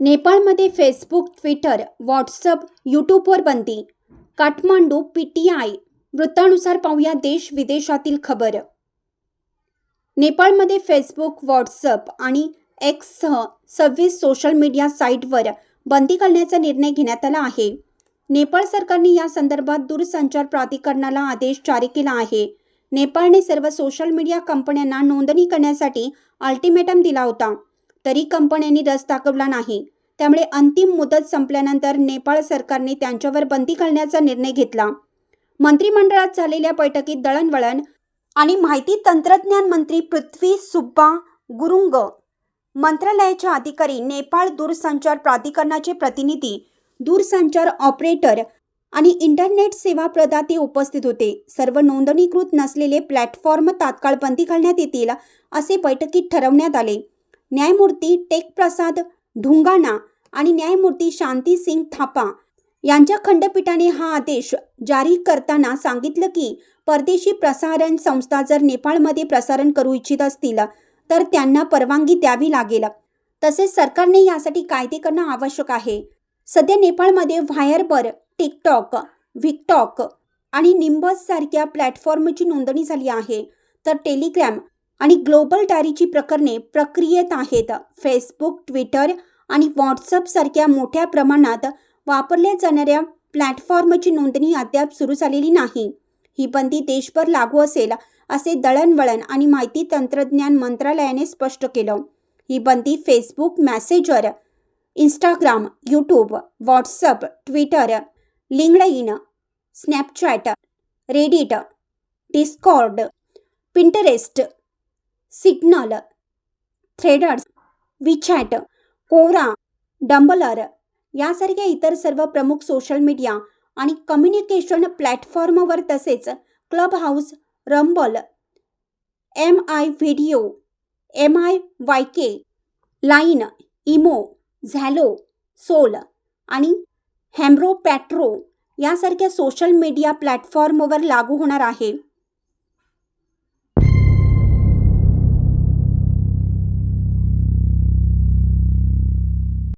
नेपाळमध्ये Facebook Twitter WhatsApp यूट्यूबवर बंदी. Kathmandu P T I. वृत्तानुसार पाहूया देश विदेशातील खबर. नेपाळमध्ये फेसबुक व्हॉट्सअप आणि एक्ससह सव्वीस सोशल मीडिया साईटवर बंदी घालण्याचा निर्णय घेण्यात आला आहे. नेपाळ सरकारने या संदर्भात दूरसंचार प्राधिकरणाला आदेश जारी केला आहे. नेपाळने सर्व सोशल मीडिया कंपन्यांना नोंदणी करण्यासाठी अल्टिमेटम दिला होता. तरी कंपन्यांनी रस दाखवला नाही. त्यामुळे अंतिम मुदत संपल्यानंतर नेपाळ सरकारने त्यांच्यावर बंदी घालण्याचा निर्णय घेतला. मंत्रिमंडळात झालेल्या बैठकीत दळणवळण आणि माहिती तंत्रज्ञान मंत्री पृथ्वी सुब्बा गुरुंग मंत्रालयाच्या अधिकारी नेपाळ दूरसंचार प्राधिकरणाचे प्रतिनिधी दूरसंचार ऑपरेटर आणि इंटरनेट सेवा प्रदाते उपस्थित होते. सर्व नोंदणीकृत नसलेले प्लॅटफॉर्म तात्काळ बंदी घालण्यात येतील असे बैठकीत ठरवण्यात आले. न्यायमूर्ती टेक प्रसाद ढुंगाणा आणि न्यायमूर्ती शांती सिंग थापा यांच्या खंडपीठाने हा आदेश जारी करताना सांगितलं की परदेशी प्रसारण संस्था जर नेपाळमध्ये प्रसारण करू इच्छित असतील तर त्यांना परवानगी द्यावी लागेल. तसेच सरकारने यासाठी कायदे करणं आवश्यक आहे. सध्या नेपाळमध्ये व्हायरबर टिकटॉक व्हिकटॉक आणि निंबस सारख्या प्लॅटफॉर्मची नोंदणी झाली आहे. तर टेलिग्रॅम आणि ग्लोबल डायरीची प्रकरणे प्रक्रियेत आहेत. फेसबुक ट्विटर आणि व्हॉट्सअप सारख्या मोठ्या प्रमाणात वापरल्या जाणाऱ्या प्लॅटफॉर्मची नोंदणी अद्याप सुरू झालेली नाही. ही बंदी देशभर लागू असेल असे दळणवळण आणि माहिती तंत्रज्ञान मंत्रालयाने स्पष्ट केलं. ही बंदी Facebook messenger Instagram YouTube WhatsApp Twitter LinkedIn Snapchat Reddit Discord Pinterest Signal Threads WeChat Quora Tumblr यासारख्या इतर सर्व प्रमुख सोशल मीडिया आणि कम्युनिकेशन प्लॅटफॉर्मवर तसेच Clubhouse Rumble M I video M I Y K Line imo Zalo Soul आणि हॅम्ब्रो पॅट्रो यासारख्या social media प्लॅटफॉर्मवर लागू होणार आहे.